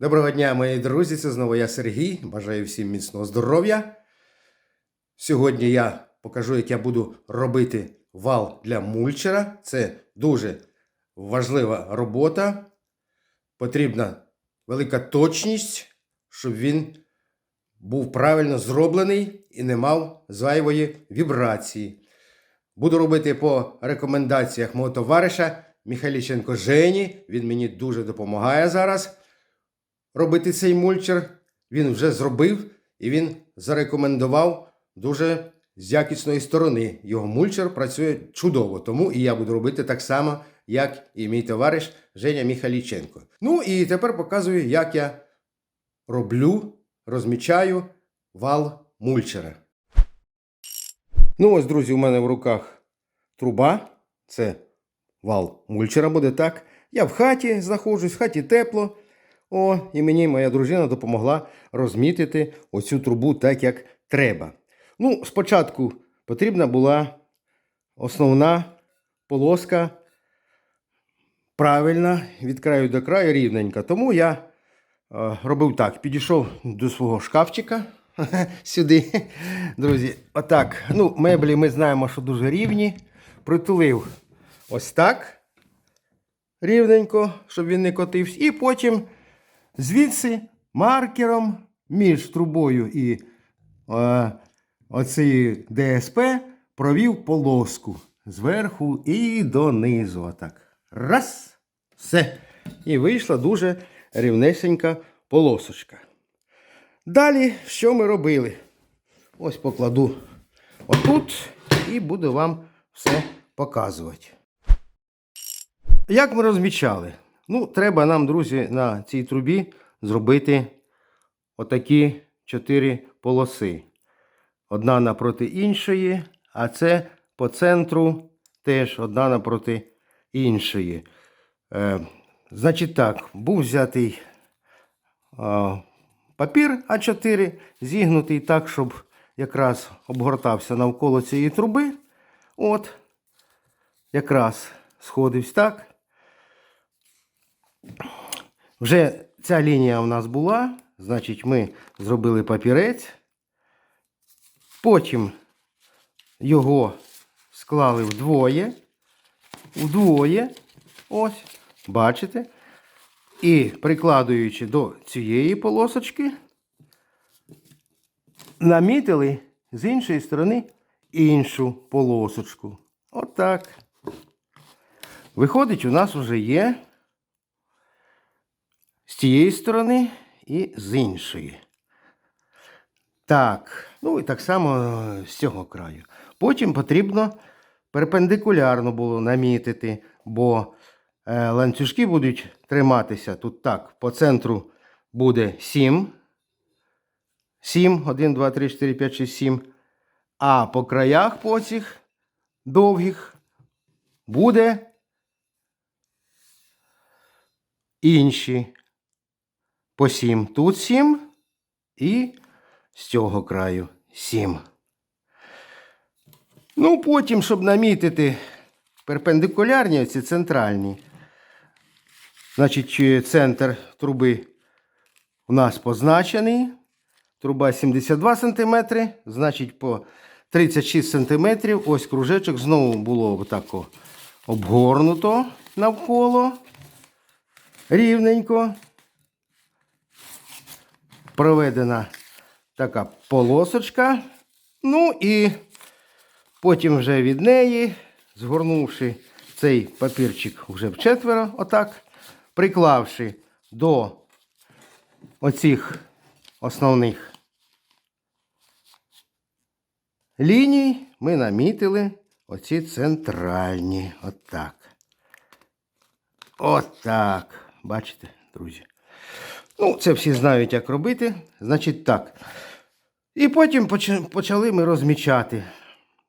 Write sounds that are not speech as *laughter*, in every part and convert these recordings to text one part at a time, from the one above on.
Доброго дня, мої друзі! Це знову я Сергій. Бажаю всім міцного здоров'я. Сьогодні я покажу, як я буду робити вал для мульчера. Це дуже важлива робота. Потрібна велика точність, щоб він був правильно зроблений і не мав зайвої вібрації. Буду робити по рекомендаціях мого товариша Михайліченко Жені. Він мені дуже допомагає зараз робити цей мульчер. Він вже зробив і він зарекомендував дуже з якісної сторони. Його мульчер працює чудово, тому і я буду робити так само, як і мій товариш Женя Міхаліченко. Ну і тепер показую, як я роблю, розмічаю вал мульчера. Ну, ось, друзі, у мене в руках труба. Це вал мульчера буде так. Я в хаті знаходжусь, в хаті тепло. О, і мені моя дружина допомогла розмітити оцю трубу так, як треба. Ну, спочатку потрібна була основна полоска правильна, від краю до краю рівненька. Тому я е, робив так: підійшов до свого шкафчика *laughs* сюди. Друзі, отак. Ну, меблі ми знаємо, що дуже рівні. Притулив ось так. Рівненько, щоб він не котився. І потім звідси маркером між трубою і е, оцією ДСП провів полоску зверху і донизу. Отак. Раз. Все. І вийшла дуже рівнесенька полосочка. Далі, що ми робили? Ось покладу отут і буду вам все показувати. Як ми розмічали? Ну, треба нам, друзі, на цій трубі зробити отакі чотири полоси. Одна напроти іншої, а це по центру теж одна напроти іншої. Е, значить так, був взятий е, папір А4, зігнутий так, щоб якраз обгортався навколо цієї труби. От, якраз сходився так. Вже ця лінія у нас була, значить, ми зробили папірець. Потім його склали вдвоє. Вдвоє. Ось, бачите? І прикладуючи до цієї полосочки, намітили з іншої сторони іншу полосочку. Отак. Виходить, у нас вже є з цієї сторони і з іншої. Так, ну і так само е, з цього краю. Потім потрібно перпендикулярно було намітити, бо е, ланцюжки будуть триматися тут так. По центру буде 7. 7, 1, 2, 3, 4, 5, 6, 7. А по краях по цих довгих буде інші по 7. Тут 7 і з цього краю 7. Ну, потім, щоб намітити перпендикулярні, ці центральні. Значить, центр труби у нас позначений. Труба 72 см, значить, по 36 см. Ось кружечок знову було отако обгорнуто навколо. Рівненько. Проведена така полосочка. Ну і потім вже від неї, згорнувши цей папірчик вже в четверо, отак, приклавши до оцих основних ліній, ми намітили оці центральні. Отак. Отак. Бачите, друзі? Ну, це всі знають, як робити. Значить так. І потім почали ми розмічати.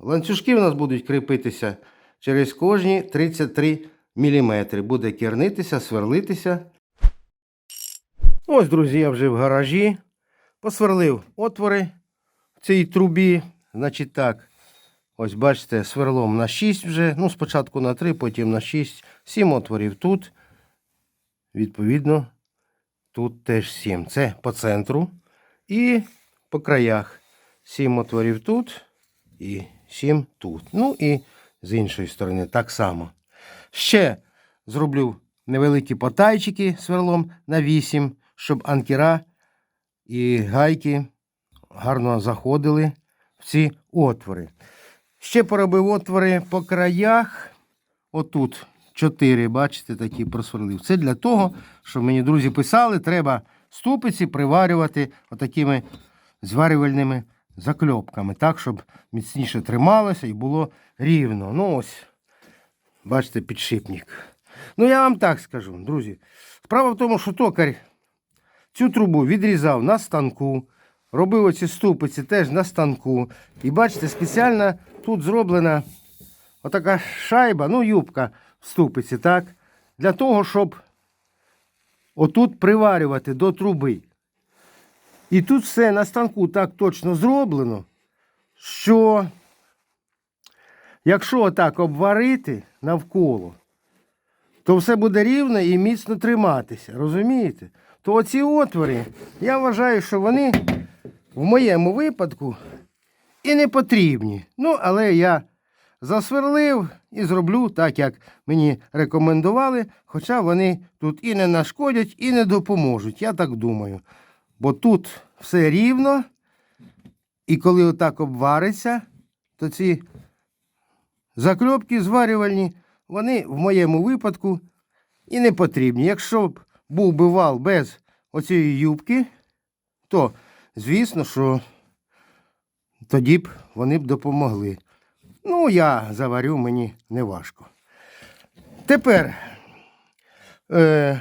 Ланцюжки у нас будуть кріпитися через кожні 33 мм. Буде кернитися, сверлитися. Ось, друзі, я вже в гаражі. Посверлив отвори в цій трубі. Значить так. Ось бачите, сверлом на 6 вже. Ну, спочатку на 3, потім на 6. 7 отворів тут. Відповідно, тут теж 7. Це по центру і по краях. 7 отворів тут і 7 тут. Ну і з іншої сторони так само. Ще зроблю невеликі потайчики сверлом на 8, щоб анкера і гайки гарно заходили в ці отвори. Ще поробив отвори по краях. Отут 4, бачите, такі просверлив. Це для того, щоб мені друзі писали, треба ступиці приварювати отакими зварювальними закльопками, так, щоб міцніше трималося і було рівно. Ну ось, бачите, підшипник. Ну, я вам так скажу, друзі. Справа в тому, що токар цю трубу відрізав на станку, робив оці ступиці теж на станку. І бачите, спеціально тут зроблена отака шайба, ну, юбка ступиці, так? Для того, щоб отут приварювати до труби. І тут все на станку так точно зроблено, що якщо отак обварити навколо, то все буде рівно і міцно триматися. Розумієте? То оці отвори, я вважаю, що вони в моєму випадку і не потрібні. Ну, але я засверлив і зроблю так, як мені рекомендували, хоча вони тут і не нашкодять, і не допоможуть. Я так думаю. Бо тут все рівно, і коли отак обвариться, то ці закльопки зварювальні, вони в моєму випадку і не потрібні. Якщо б був би вал без оцієї юбки, то звісно, що тоді б вони б допомогли. Ну, я заварю, мені не важко. Тепер е,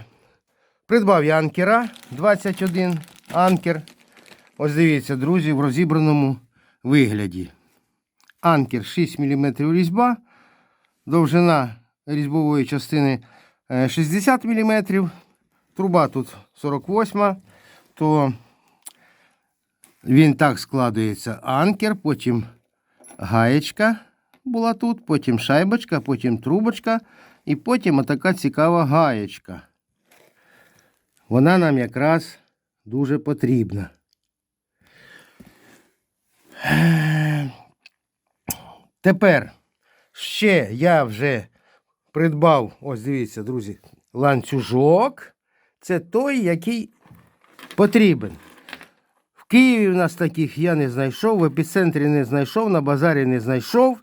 придбав я анкера 21 анкер. Ось дивіться, друзі, в розібраному вигляді. Анкер 6 мм різьба, довжина різьбової частини е, 60 мм, труба тут 48, то він так складується анкер, потім гаєчка була тут, потім шайбочка, потім трубочка і потім отака цікава гаєчка. Вона нам якраз дуже потрібна. Тепер ще я вже придбав, ось дивіться, друзі, ланцюжок. Це той, який потрібен. В Києві в нас таких я не знайшов, в епіцентрі не знайшов, на базарі не знайшов.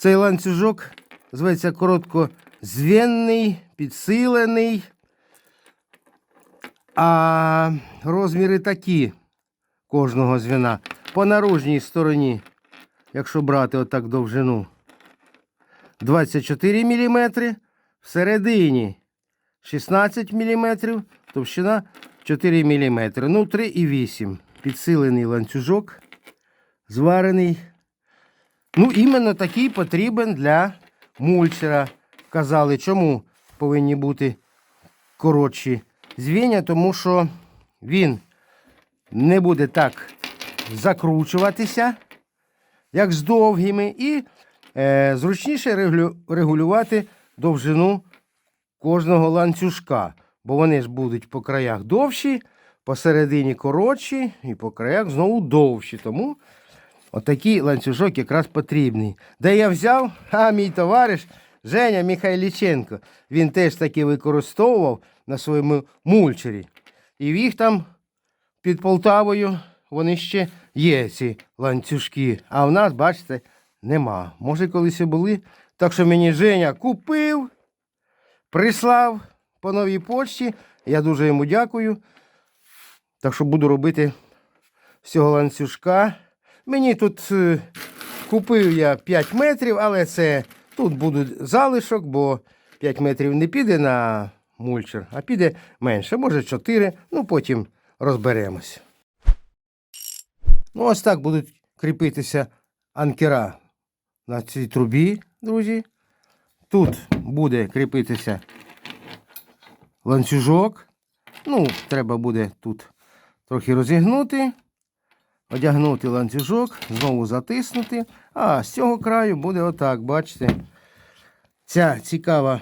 Цей ланцюжок зветься короткозвінний, підсилений. А розміри такі кожного звіна. По наружній стороні, якщо брати отак довжину, 24 мм, всередині 16 мм, товщина 4 мм. Ну, 3,8. Підсилений ланцюжок, зварений. Ну, іменно такий потрібен для мульчера. Казали, чому повинні бути коротші звіння, тому що він не буде так закручуватися, як з довгими, і е, зручніше регулювати довжину кожного ланцюжка. Бо вони ж будуть по краях довші, посередині коротші, і по краях знову довші. Тому отакий ланцюжок якраз потрібний. Де я взяв, а мій товариш Женя Михайліченко. Він теж таки використовував на своєму мульчері. І в їх там під Полтавою вони ще є, ці ланцюжки. А в нас, бачите, нема. Може, колись і були. Так що мені Женя купив, прислав по новій почті. Я дуже йому дякую. Так що буду робити з цього ланцюжка. Мені тут е, купив я 5 метрів, але це тут буде залишок, бо 5 метрів не піде на мульчер, а піде менше, може 4, ну потім розберемось. Ну, ось так будуть кріпитися анкера на цій трубі, друзі. Тут буде кріпитися ланцюжок. Ну, треба буде тут трохи розігнути, одягнути ланцюжок, знову затиснути. А з цього краю буде отак, бачите. Ця цікава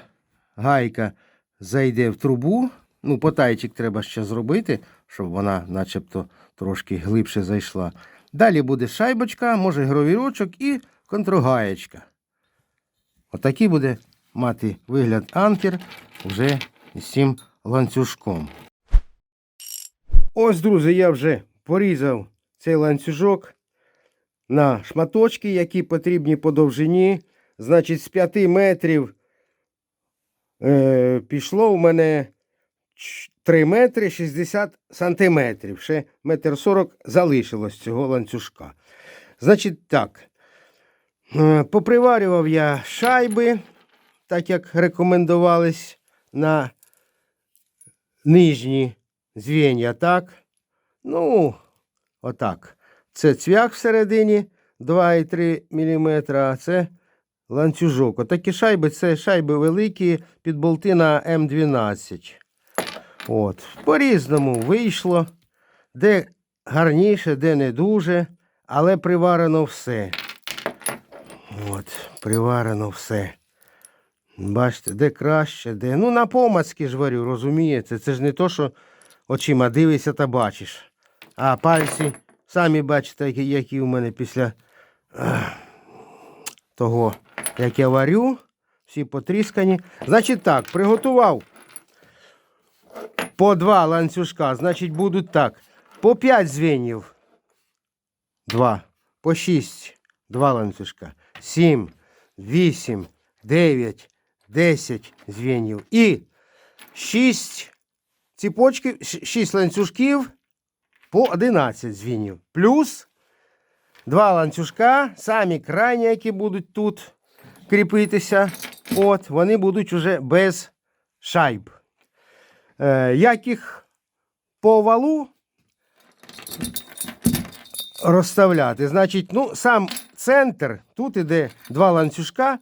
гайка зайде в трубу Ну, потайчик треба ще зробити, щоб вона начебто трошки глибше зайшла. Далі буде шайбочка, може гровірочок і контргаєчка. Отакий буде мати вигляд анкер вже з цим ланцюжком. Ось, друзі, я вже порізав цей ланцюжок на шматочки, які потрібні по довжині. Значить, з 5 метрів е, пішло у мене 3 метри 60 сантиметрів. Ще метр 40 залишилось цього ланцюжка. Значить, так. Е, Поприварював я шайби, так як рекомендувались на нижні звіння, так? Ну, отак. Це цвях всередині 2,3 мм, а це ланцюжок. Отакі шайби це шайби великі під болти на М12. От. По-різному вийшло. Де гарніше, де не дуже, але приварено все. От, приварено все. Бачите, де краще, де. Ну, на помацьки ж варю, розумієте? Це ж не то, що очима дивишся та бачиш. А пальці, самі бачите, які, у мене після того, як я варю, всі потріскані. Значить так, приготував по два ланцюжка, значить, будуть так. По 5 звенів. Два. По 6. Два ланцюжка. 7, 8, 9, 10 звенів. І 6 ціпочків, 6 ланцюжків по 11 звенів. Плюс два ланцюжка, самі крайні, які будуть тут кріпитися. От, вони будуть уже без шайб. Е, як їх по валу розставляти? Значить, ну, сам центр, тут іде два ланцюжка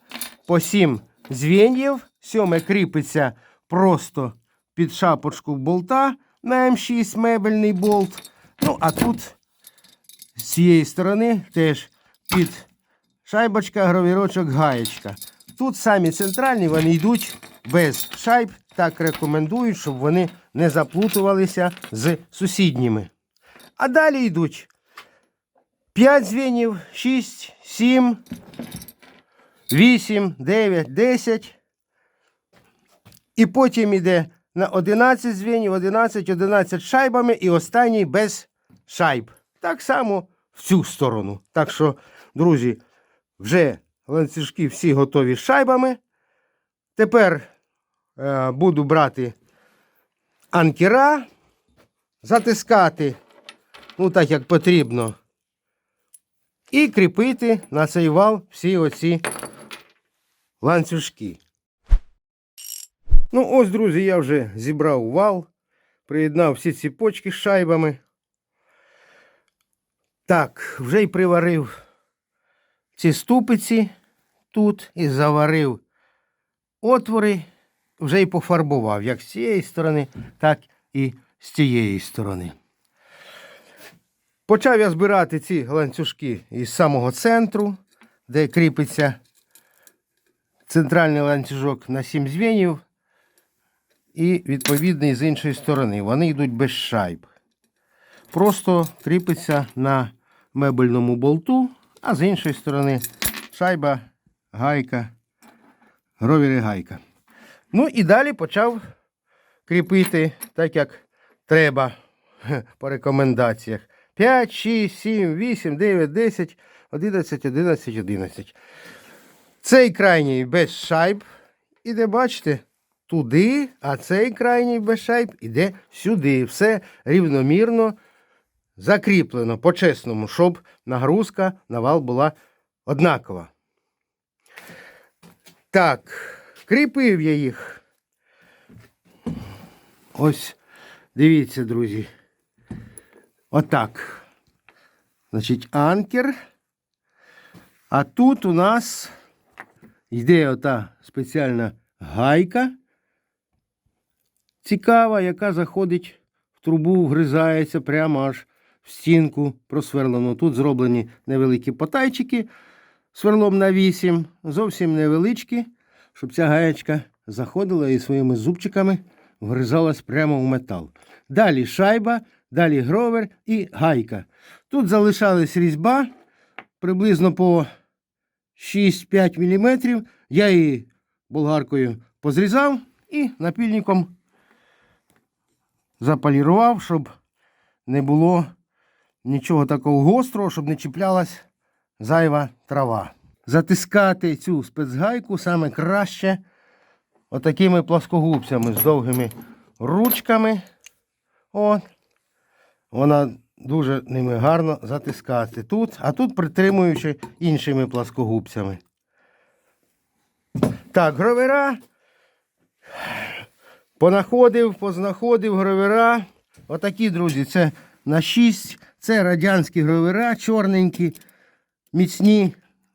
по 7 звеньїв. Сьоме кріпиться просто під шапочку болта на М6 мебельний болт. Ну, а тут з цієї сторони теж під шайбочка, гравірочок, гаєчка. Тут самі центральні вони йдуть без шайб. Так рекомендують, щоб вони не заплутувалися з сусідніми. А далі йдуть 5 звенів, 6, 7, 8, 9, 10. І потім йде на 11 звенів, 11, 11 шайбами і останній без шайб. Так само в цю сторону. Так що, друзі, вже ланцюжки всі готові з шайбами. Тепер е, буду брати анкера, затискати, ну так як потрібно. І кріпити на цей вал всі оці ланцюжки. Ну, ось, друзі, я вже зібрав вал, приєднав всі ці почки з шайбами. Так, вже й приварив ці ступиці тут і заварив отвори, вже й пофарбував як з цієї сторони, так і з цієї сторони. Почав я збирати ці ланцюжки із самого центру, де кріпиться центральний ланцюжок на 7 звенів. І відповідний з іншої сторони. Вони йдуть без шайб. Просто кріпиться на мебельному болту, а з іншої сторони шайба, гайка, гровір і гайка. Ну і далі почав кріпити так, як треба по рекомендаціях. 5, 6, 7, 8, 9, 10, 11, 11, 11. Цей крайній без шайб. Іде, бачите, туди, а цей крайній без шайб іде сюди. Все рівномірно закріплено по-чесному, щоб нагрузка на вал була однакова. Так, кріпив я їх. Ось, дивіться, друзі. Отак. Значить, анкер. А тут у нас йде ота спеціальна гайка. Цікава, яка заходить в трубу, вгризається прямо аж в стінку просверлено. Тут зроблені невеликі потайчики сверлом на 8, зовсім невеличкі, щоб ця гаєчка заходила і своїми зубчиками вгризалась прямо в метал. Далі шайба, далі гровер і гайка. Тут залишалась різьба приблизно по 6-5 мм. Я її болгаркою позрізав і напільником заполірував, щоб не було нічого такого гострого, щоб не чіплялась зайва трава. Затискати цю спецгайку саме краще отакими плоскогубцями з довгими ручками. От. Вона дуже ними гарно затискати тут, а тут притримуючи іншими плоскогубцями. Так, гровера. Понаходив, познаходив гровера. Отакі, друзі, це на 6. Це радянські гровера, чорненькі, міцні,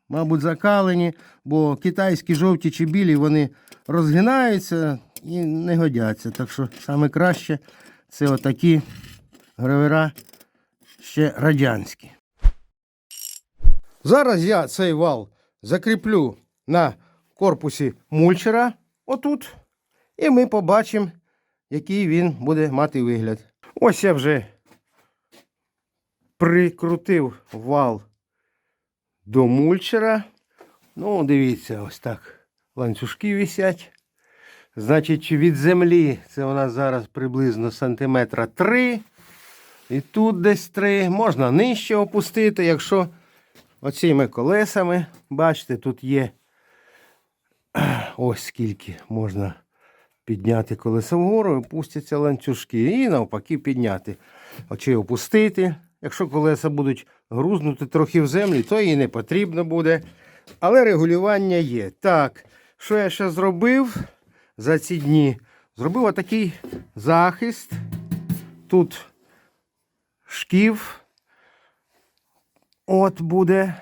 мабуть, закалені, бо китайські жовті чи білі вони розгинаються і не годяться. Так що саме краще це отакі гравера ще радянські. Зараз я цей вал закріплю на корпусі мульчера отут. І ми побачимо, який він буде мати вигляд. Ось я вже прикрутив вал до мульчера. Ну, дивіться, ось так. Ланцюжки висять. Значить, від землі це у нас зараз приблизно сантиметра 3. І тут десь 3. Можна нижче опустити, якщо оціми колесами, бачите, тут є *clears throat* ось скільки можна підняти колесо вгору, опустяться ланцюжки. І навпаки підняти. Очі опустити. Якщо колеса будуть грузнути трохи в землі, то і не потрібно буде. Але регулювання є. Так, що я ще зробив за ці дні? Зробив отакий захист. Тут шків. От буде.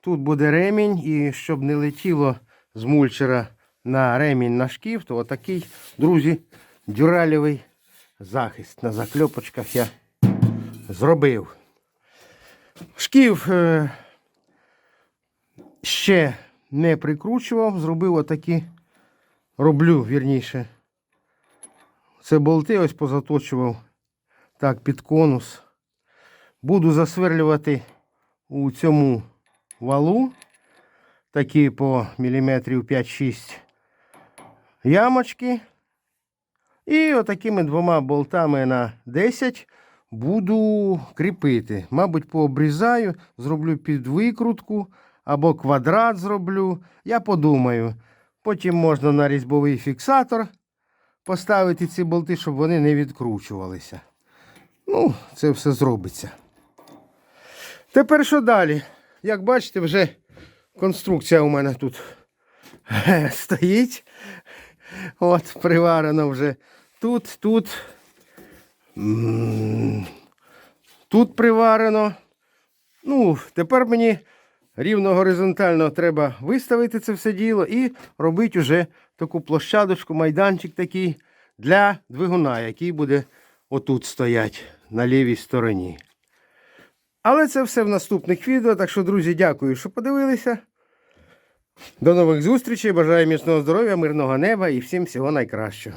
Тут буде ремінь, і щоб не летіло з мульчера на ремінь на шків, то отакий, друзі, дюралєвий захист на закльопочках я зробив. Шків е, ще не прикручував, зробив отакі, роблю, вірніше. Це болти ось позаточував так під конус. Буду засверлювати у цьому валу такі по міліметрів 5-6 ямочки. І отакими двома болтами на 10 буду кріпити. Мабуть, пообрізаю, зроблю під викрутку або квадрат зроблю. Я подумаю. Потім можна на різьбовий фіксатор поставити ці болти, щоб вони не відкручувалися. Ну, це все зробиться. Тепер що далі? Як бачите, вже конструкція у мене тут *laughs* стоїть. От, приварено вже тут, тут. Тут приварено. Ну, тепер мені рівно горизонтально треба виставити це все діло і робити вже таку площадочку, майданчик такий для двигуна, який буде отут стоять на лівій стороні. Але це все в наступних відео. Так що, друзі, дякую, що подивилися. До нових зустрічей. Бажаю міцного здоров'я, мирного неба і всім всього найкращого.